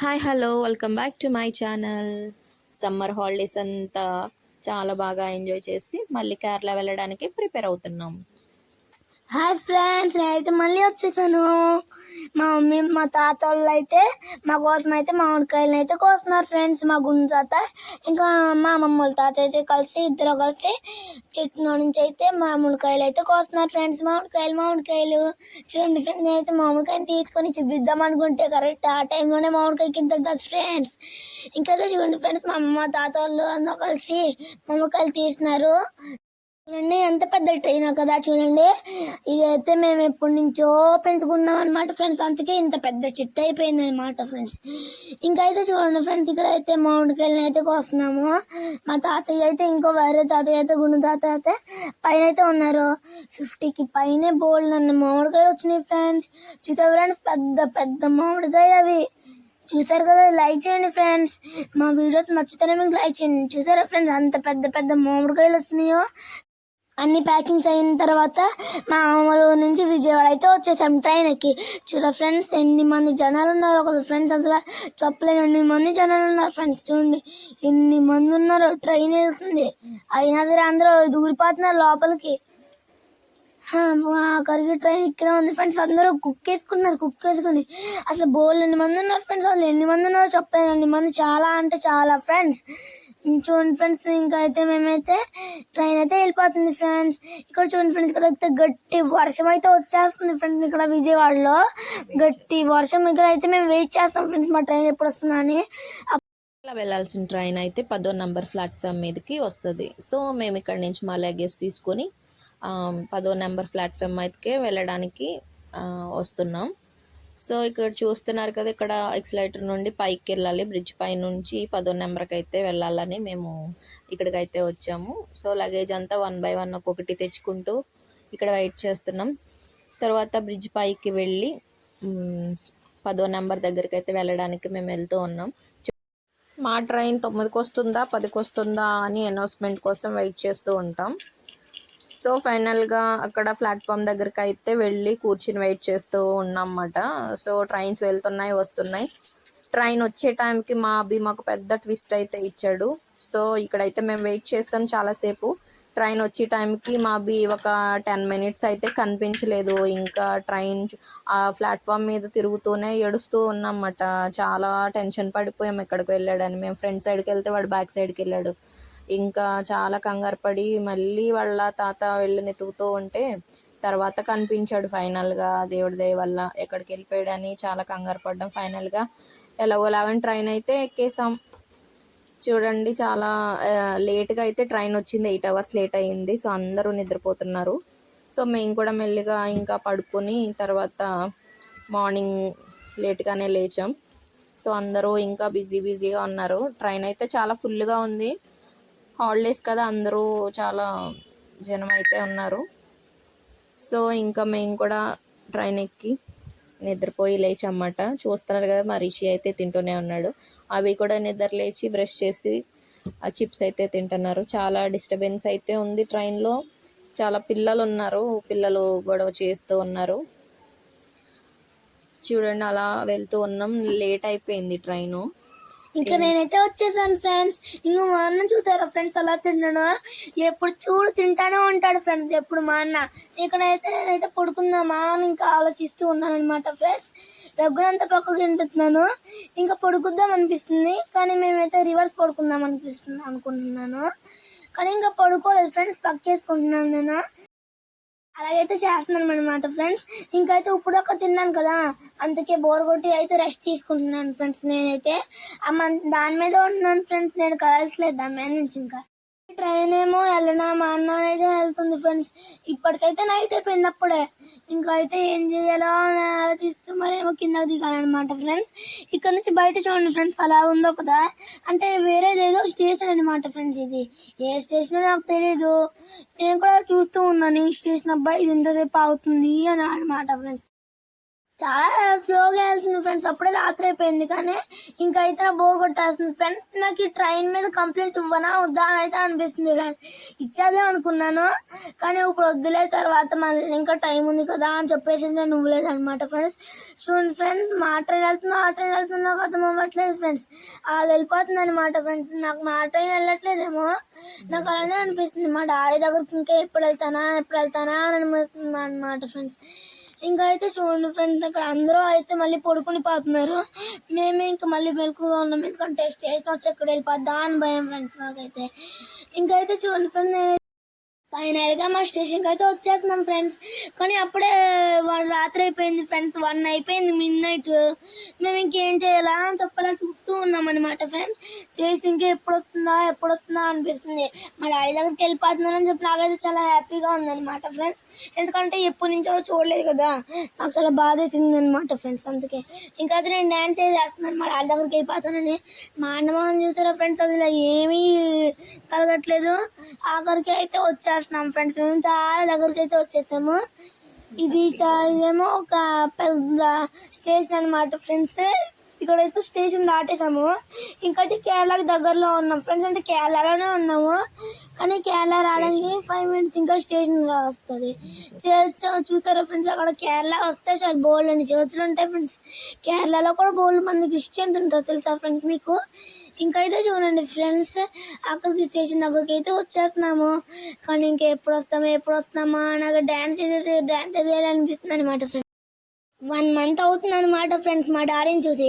Hi hello welcome back to my channel. Summer holidays అంతా చాలా బాగా ఎంజాయ్ చేసి మళ్ళీ కేరళ వెళ్ళడానికి ప్రిపేర్ అవుతున్నాం. హాయ్ ఫ్రెండ్స్ నేనైతే మళ్ళీ వచ్చేసాను. మా మమ్మీ మా తాత వాళ్ళు అయితే మా కోసం అయితే మామిడికాయలు అయితే కోస్తున్నారు ఫ్రెండ్స్ మా గుండు తాత. ఇంకా మా అమ్మమ్మ వాళ్ళ తాత అయితే కలిసి ఇద్దరు కలిసి చెట్టులో నుంచి అయితే మామిడికాయలు అయితే కోస్తున్నారు ఫ్రెండ్స్. మామిడికాయలు మామిడికాయలు. చూడండి ఫ్రెండ్స్ నేనైతే మామిడికాయని తీసుకొని చూపిద్దాం అనుకుంటే కరెక్ట్ ఆ టైంలోనే మామిడికాయ కింద ఉంటుంది ఫ్రెండ్స్. ఇంకా చూడండి ఫ్రెండ్స్ మా అమ్మ తాత వాళ్ళు అందరూ కలిసి మామిడికాయలు తీసినారు. చూడండి ఎంత పెద్ద ట్రైన్ కదా చూడండి. ఇదైతే మేము ఎప్పటి నుంచో పెంచుకున్నాం అనమాట ఫ్రెండ్స్. అందుకే ఇంత పెద్ద చెట్టు అయిపోయింది అనమాట ఫ్రెండ్స్. ఇంకా అయితే చూడండి ఫ్రెండ్స్ ఇక్కడ అయితే మామిడికాయలను అయితే కోస్తున్నాము. మా తాతయ్య అయితే ఇంకో వేరే తాతయ్య అయితే గుండు తాతయ్య అయితే పైన అయితే ఉన్నారు. ఫిఫ్టీకి పైనే బోల్డ్ నన్ను మామిడికాయలు వచ్చినాయి ఫ్రెండ్స్. చూసావు ఫ్రెండ్స్? పెద్ద పెద్ద మామిడికాయలు అవి. చూసారు కదా? లైక్ చేయండి ఫ్రెండ్స్. మా వీడియోస్ నచ్చితేనే మీకు లైక్ చేయండి. చూసారా ఫ్రెండ్స్? అంత పెద్ద పెద్ద మామిడికాయలు వచ్చినాయో. అన్ని ప్యాకింగ్స్ అయిన తర్వాత మా అమ్మలు నుంచి విజయవాడ అయితే వచ్చేసాం ట్రైన్ ఎక్కి. చూడ ఫ్రెండ్స్ ఎన్ని మంది జనాలు ఉన్నారు. ఒక ఫ్రెండ్స్ అసలు చెప్పలేని ఎన్ని మంది జనాలు ఉన్నారు. ఫ్రెండ్స్ చూడండి ఎన్ని మంది ఉన్నారు. ట్రైన్ వెళ్తుంది. అయినా సరే అందరూ దూరిపోతున్నారు లోపలికి. కరిగి ట్రైన్ ఇక్కడే ఉంది. ఫ్రెండ్స్ అందరూ కుక్ వేసుకున్నారు. కుక్ వేసుకుని. అసలు బోల్ ఎన్ని మంది ఉన్నారు. ఫ్రెండ్స్ అసలు ఎన్ని మంది ఉన్నారో? చెప్పలేను ఎన్ని మంది? చాలా అంటే చాలా. ఫ్రెండ్స్ చూడండి ఫ్రెండ్స్ ఇంకా అయితే మేమైతే ట్రైన్ అయితే వెళ్ళిపోతుంది ఫ్రెండ్స్. ఇక్కడ చూడండి ఫ్రెండ్స్ ఇక్కడ అయితే గట్టి వర్షం అయితే వచ్చేస్తుంది ఫ్రెండ్స్ ఇక్కడ విజయవాడలో. గట్టి వర్షం ఇక్కడ అయితే మేము వెయిట్ చేస్తాం ఫ్రెండ్స్ మా ట్రైన్ ఎప్పుడు వస్తుందని. ఇలా వెళ్ళాల్సిన ట్రైన్ అయితే పదో నంబర్ ప్లాట్ఫామ్ మీదకి వస్తుంది. సో మేము ఇక్కడ నుంచి మా లగేజ్ తీసుకొని పదో నెంబర్ ప్లాట్ఫామ్ అయితే వెళ్ళడానికి వస్తున్నాం. సో ఇక్కడ చూస్తున్నారు కదా ఇక్కడ ఎక్సలైటర్ నుండి పైకి వెళ్ళాలి. బ్రిడ్జ్ పై నుంచి పదో నెంబర్కి అయితే వెళ్ళాలని మేము ఇక్కడికైతే వచ్చాము. సో లగేజ్ అంతా వన్ బై వన్ ఒక్కొక్కటి తెచ్చుకుంటూ ఇక్కడ వెయిట్ చేస్తున్నాం. తర్వాత బ్రిడ్జ్ పైకి వెళ్ళి పదో నెంబర్ దగ్గరికి అయితే వెళ్ళడానికి మేము వెళ్తూ ఉన్నాం. మా ట్రైన్ తొమ్మిదికి వస్తుందా పదికి వస్తుందా అని అనౌన్స్మెంట్ కోసం వెయిట్ చేస్తూ ఉంటాం. సో ఫైనల్గా అక్కడ ప్లాట్ఫామ్ దగ్గరికి అయితే వెళ్ళి కూర్చుని వెయిట్ చేస్తూ ఉన్నామన్నమాట. సో ట్రైన్స్ వెళ్తున్నాయి వస్తున్నాయి. ట్రైన్ వచ్చే టైంకి మా అభి మాకు పెద్ద ట్విస్ట్ అయితే ఇచ్చాడు. సో ఇక్కడైతే మేము వెయిట్ చేస్తాం చాలాసేపు. ట్రైన్ వచ్చే టైంకి మా అభి ఒక టెన్ మినిట్స్ అయితే కనిపించలేదు. ఇంకా ట్రైన్ ఆ ప్లాట్ఫామ్ మీద తిరుగుతూనే ఏడుస్తూ ఉన్నామన్నమాట. చాలా టెన్షన్ పడిపోయాం ఎక్కడికి వెళ్ళాడని. మేము ఫ్రంట్ సైడ్కి వెళ్తే వాడు బ్యాక్ సైడ్కి వెళ్ళాడు. ఇంకా చాలా కంగారు పడి మళ్ళీ వాళ్ళ తాత వెళ్ళి నెతుకుతూ ఉంటే తర్వాత కనిపించాడు ఫైనల్గా దేవుడి దయ వల్ల ఎక్కడికి వెళ్ళిపోయాడని చాలా కంగారు పడ్డాం ఫైనల్గా ఎలాగోలాగని ట్రైన్ అయితే ఎక్కేసాం. చూడండి చాలా లేట్గా అయితే ట్రైన్ వచ్చింది. ఎయిట్ అవర్స్ లేట్ అయ్యింది సో అందరూ నిద్రపోతున్నారు. సో మేము కూడా మెల్లిగా ఇంకా పడుకొని తర్వాత మార్నింగ్ లేట్గానే లేచాం. సో అందరూ ఇంకా బిజీ బిజీగా ఉన్నారు. ట్రైన్ అయితే చాలా ఫుల్గా ఉంది. హాలిడేస్ కదా అందరూ చాలా జనం అయితే ఉన్నారు. సో ఇంకా మేము కూడా ట్రైన్ ఎక్కి నిద్రపోయి లేచన్నమాట. చూస్తున్నారు కదా మా రిషి అయితే తింటూనే ఉన్నాడు. అవి కూడా నిద్ర లేచి బ్రష్ చేసి ఆ చిప్స్ అయితే తింటున్నారు. చాలా డిస్టర్బెన్స్ అయితే ఉంది ట్రైన్లో. చాలా పిల్లలు ఉన్నారు. పిల్లలు గొడవ చేస్తూ ఉన్నారు. చూడండి అలా వెళ్తూ ఉన్నాం. లేట్ అయిపోయింది ట్రైను. ఇంకా నేనైతే వచ్చేసాను ఫ్రెండ్స్ ఇంకా మా అన్న చూసారా ఫ్రెండ్స్ అలా తిన్నాడు? ఎప్పుడు చూడు తింటానే ఉంటాడు ఫ్రెండ్స్ ఎప్పుడు మా అన్న. ఇక్కడైతే నేనైతే పడుకుందామా అని ఇంకా ఆలోచిస్తూ ఉన్నాను అనమాట ఫ్రెండ్స్ దగ్గరంతా పక్కకు తింటున్నాను. ఇంకా పడుకుద్దాం అనిపిస్తుంది. కానీ మేమైతే రివర్స్ పడుకుందాం అనిపిస్తుంది అనుకుంటున్నాను. కానీ ఇంకా పడుకోలేదు ఫ్రెండ్స్ పక్కేసుకుంటున్నాను నేను. అలాగైతే చేస్తున్నాను అనమాట ఫ్రెండ్స్ ఇంకైతే ఇప్పుడు ఒక తిన్నాను కదా అందుకే బోర్ కొట్టి అయితే రెస్ట్ తీసుకుంటున్నాను ఫ్రెండ్స్ నేనైతే దాని మీద ఉన్నాను ఫ్రెండ్స్ నేను కదలట్లేదు దాని మీద నుంచి ఇంకా. ట్రైన్ ఏమో వెళ్ళనా మా అన్న అయితే వెళ్తుంది ఫ్రెండ్స్. ఇప్పటికైతే నైట్ అయిపోయింది అప్పుడే. ఇంకా అయితే ఏం చేయాలో అని ఆలోచిస్తూ మరేమో కిందకి దిగాలన్నమాట ఫ్రెండ్స్. ఇక్కడ నుంచి బయట చూడండి ఫ్రెండ్స్ అలా ఉందో కదా. అంటే వేరేది ఏదో స్టేషన్ అనమాట ఫ్రెండ్స్ ఇది. ఏ స్టేషన్ నాకు తెలియదు నేను కూడా చూస్తూ ఉన్నాను ఈ స్టేషన్ అబ్బాయి ఇది ఇంతసేపు అవుతుంది అని అనమాట ఫ్రెండ్స్. చాలా స్లోగా వెళ్తుంది ఫ్రెండ్స్ అప్పుడే రాత్రి అయిపోయింది. కానీ ఇంకా అయితే బోర్ కొట్టేస్తుంది. ఫ్రెండ్స్ నాకు ఈ ట్రైన్ మీద కంప్లైంట్ ఇవ్వనా? వద్దా? అని అయితే అనిపిస్తుంది ఫ్రెండ్స్ ఇచ్చేదే అనుకున్నాను. కానీ ఇప్పుడు వద్దులే తర్వాత మళ్ళీ ఇంకా టైం ఉంది కదా అని చెప్పేసి నేను ఇవ్వలేదు అనమాట ఫ్రెండ్స్ చూడండి ఫ్రెండ్స్ మా ట్రైన్ వెళ్తున్నా ఆ ట్రైన్ వెళ్తున్నా అర్థం అవ్వట్లేదు ఫ్రెండ్స్ అలా వెళ్ళిపోతుంది అనమాట ఫ్రెండ్స్ నాకు మా ట్రైన్ వెళ్ళట్లేదేమో. నాకు అలానే అనిపిస్తుంది. మా డాడీ దగ్గరికి ఇంకా ఎప్పుడు వెళ్తానా? ఎప్పుడు వెళ్తానా అని అనిపిస్తుంది అనమాట ఫ్రెండ్స్ ఇంకా అయితే చూడండి ఫ్రెండ్స్ అక్కడ అందరూ అయితే మళ్ళీ పడుకుని పోతున్నారు. మేమే ఇంకా మళ్ళీ మెలకుగా ఉన్నాం. ఎందుకంటే స్టేషన్ వచ్చి అక్కడ వెళ్ళిపోద్దా అని భయం ఫ్రెండ్స్ మాకైతే. ఇంకా అయితే చూడండి ఫ్రెండ్స్ ఫైనల్గా మా స్టేషన్కి అయితే వచ్చేస్తున్నాం ఫ్రెండ్స్ కానీ అప్పుడే రాత్రి అయిపోయింది ఫ్రెండ్స్ వన్ అయిపోయింది మిడ్ నైట్ మేము ఇంకేం చేయాలా అని చెప్పలా చూస్తూ ఉన్నాం అనమాట ఫ్రెండ్స్ చేసి ఇంకా ఎప్పుడు వస్తుందా ఎప్పుడు వస్తుందా అనిపిస్తుంది. మా డాడీ దగ్గరికి వెళ్ళిపోతున్నానని చెప్పి నాకైతే చాలా హ్యాపీగా ఉందన్నమాట ఫ్రెండ్స్ ఎందుకంటే ఎప్పటి నుంచో చూడలేదు కదా. నాకు చాలా బాధ అవుతుంది అనమాట ఫ్రెండ్స్ అందుకే. ఇంకా అయితే నేను డ్యాన్స్ చేస్తున్నాను. మా డాడీ దగ్గరికి వెళ్ళిపోతానని మా అన్నమాని చూస్తారా ఫ్రెండ్స్ అది ఇలా ఏమీ కలగట్లేదు. ఆఖరికి అయితే వచ్చేస్తున్నాం ఫ్రెండ్స్ మేము చాలా దగ్గరికి అయితే వచ్చేసాము. ఇది ఇదేమో ఒక పెద్ద స్టేషన్ అనమాట ఫ్రెండ్స్ ఇక్కడైతే స్టేషన్ దాటేసాము. ఇంకైతే కేరళకి దగ్గరలో ఉన్నాం. ఫ్రెండ్స్ అంటే కేరళలోనే ఉన్నాము. కానీ కేరళ రావడానికి ఫైవ్ మినిట్స్ ఇంకా స్టేషన్ వస్తుంది. చర్చ్ చూసారా ఫ్రెండ్స్? అక్కడ కేరళ వస్తే చాలా బోల్డ్ అని చర్చ్లు ఉంటాయి ఫ్రెండ్స్. కేరళలో కూడా బోల్డ్ మంది క్రిస్టియన్స్ ఉంటారు. తెలుసా ఫ్రెండ్స్ మీకు? ఇంకైతే చూడండి ఫ్రెండ్స్ అక్కడికి స్టేషన్ దగ్గరికి అయితే వచ్చేస్తున్నాము. కానీ ఇంకా ఎప్పుడు ఎప్పుడు వస్తామా నాకు డ్యాన్స్ డ్యాన్స్ వేయాలనిపిస్తుంది అనమాట ఫ్రెండ్స్. వన్ మంత్ అవుతుంది అనమాట ఫ్రెండ్స్ మా డాడీని చూసి.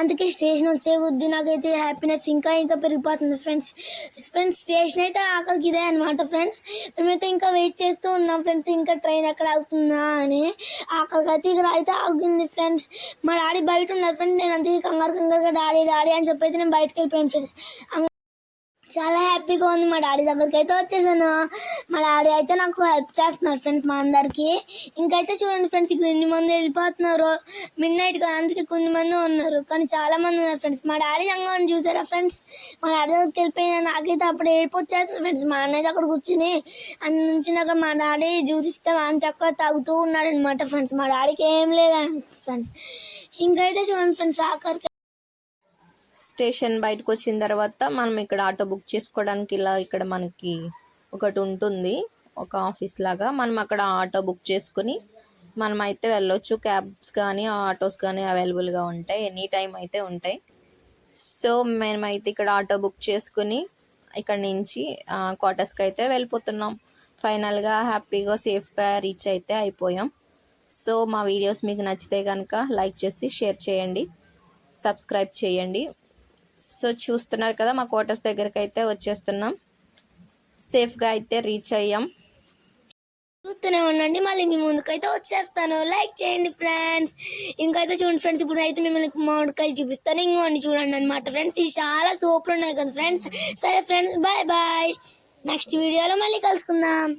అందుకే స్టేషన్ వచ్చే కొద్ది నాకైతే హ్యాపీనెస్ ఇంకా ఇంకా పెరిగిపోతుంది ఫ్రెండ్స్ ఫ్రెండ్స్ స్టేషన్ అయితే ఆఖరికి ఇదే అనమాట ఫ్రెండ్స్ మేమైతే ఇంకా వెయిట్ చేస్తూ ఉన్నాం ఫ్రెండ్స్ ఇంకా ట్రైన్ ఎక్కడ ఆగుతుందా అని ఆఖరికి అయితే ఇక్కడ అయితే ఆగింది ఫ్రెండ్స్ మా డాడీ బయట ఉన్నారు ఫ్రెండ్స్ నేను అందుకే కంగారు కంగారుగా డాడీ డాడీ అని చెప్పి అయితే నేను బయటకు వెళ్ళిపోయాను ఫ్రెండ్స్ చాలా హ్యాపీగా ఉంది మా డాడీ దగ్గరికి. అయితే వచ్చేసాను. మా డాడీ అయితే నాకు హెల్ప్ చేస్తున్నారు ఫ్రెండ్స్ మా అందరికి. ఇంకైతే చూడండి ఫ్రెండ్స్ ఇక్కడ ఎన్ని మంది వెళ్ళిపోతున్నారు. మిడ్ నైట్ అందుకే కొన్ని మంది ఉన్నారు. కానీ చాలా మంది ఉన్నారు ఫ్రెండ్స్ మా డాడీ సంగం చూసారా ఫ్రెండ్స్ మా డాడీ దగ్గరికి వెళ్ళిపోయినా నాకైతే అప్పుడు ఏడుపు ఫ్రెండ్స్ మా అన్నయ్య అక్కడ కూర్చుని అన్ని నుంచి అక్కడ మా డాడీ జ్యూస్ ఇస్తే అని చక్కగా తాగుతూ ఉన్నాడు అనమాట ఫ్రెండ్స్ మా డాడీకి ఏం లేదండి ఫ్రెండ్స్ ఇంకైతే చూడండి ఫ్రెండ్స్ ఆఖరికి స్టేషన్ బయటకు వచ్చిన తర్వాత మనం ఇక్కడ ఆటో బుక్ చేసుకోవడానికి ఇలా ఇక్కడ మనకి ఒకటి ఉంటుంది. ఒక ఆఫీస్ లాగా మనం అక్కడ ఆటో బుక్ చేసుకుని మనం అయితే వెళ్ళొచ్చు. క్యాబ్స్ కానీ ఆటోస్ కానీ అవైలబుల్గా ఉంటాయి. ఎనీ టైం అయితే ఉంటాయి. సో మేమైతే ఇక్కడ ఆటో బుక్ చేసుకుని ఇక్కడ నుంచి క్వార్టర్స్కి అయితే వెళ్ళిపోతున్నాం. ఫైనల్గా హ్యాపీగా సేఫ్గా రీచ్ అయితే అయిపోయాం. సో మా వీడియోస్ మీకు నచ్చితే కనుక లైక్ చేసి షేర్ చేయండి. సబ్స్క్రైబ్ చేయండి. సో చూస్తున్నారు కదా మా క్వార్టర్స్ దగ్గరికి అయితే వచ్చేస్తున్నాం సేఫ్గా అయితే రీచ్ అయ్యాం. చూస్తూనే ఉండండి మళ్ళీ మీ ముందుకైతే వచ్చేస్తాను. లైక్ చేయండి ఫ్రెండ్స్ ఇంకైతే చూడండి ఫ్రెండ్స్ ఇప్పుడు అయితే మిమ్మల్ని మామిడికాయలు చూపిస్తాను. ఇంకోండి చూడండి అనమాట ఫ్రెండ్స్ ఇది చాలా సూపర్ ఉన్నాయి కదా ఫ్రెండ్స్ సరే ఫ్రెండ్స్ బాయ్ బాయ్ నెక్స్ట్ వీడియోలో మళ్ళీ కలుసుకుందాం.